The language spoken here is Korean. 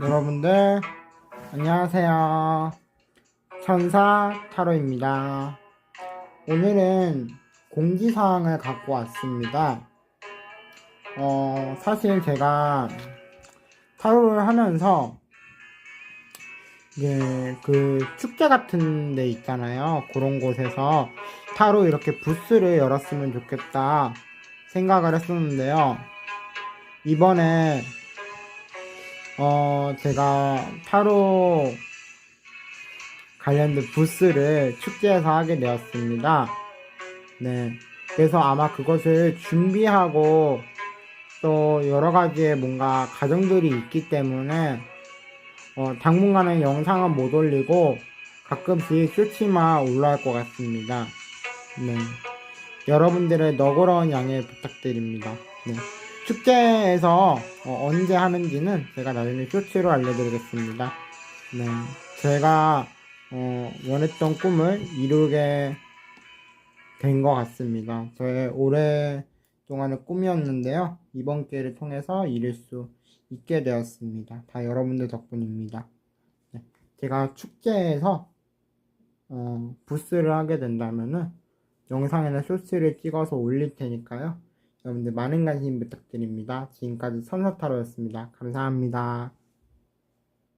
여러분들 안녕하세요. 천사 타로입니다. 오늘은 공지사항을 갖고 왔습니다. 어, 사실 제가 타로를 하면서 이게 그 축제 같은 데 있잖아요. 그런 곳에서 타로 이렇게 부스를 열었으면 좋겠다 생각을 했었는데요. 이번에 어, 제가 타로 관련된 부스를 축제에서 하게 되었습니다. 네. 그래서 아마 그것을 준비하고 또 여러 가지의 뭔가 과정들이 있기 때문에 어, 당분간은 영상은 못 올리고 가끔씩 쇼츠만 올라올 것 같습니다. 네. 여러분들의 너그러운 양해 부탁드립니다. 네. 축제에서 어, 언제 하는지는 제가 나중에 쇼츠로 알려드리겠습니다. 네, 제가 어, 원했던 꿈을 이루게 된 것 같습니다. 저의 오랫동안의 꿈이었는데요. 이번 기회를 통해서 이룰 수 있게 되었습니다. 다 여러분들 덕분입니다. 네, 제가 축제에서 어, 부스를 하게 된다면은 영상에는 쇼츠를 찍어서 올릴 테니까요. 여러분들 많은 관심 부탁드립니다. 지금까지 선사타로였습니다. 감사합니다.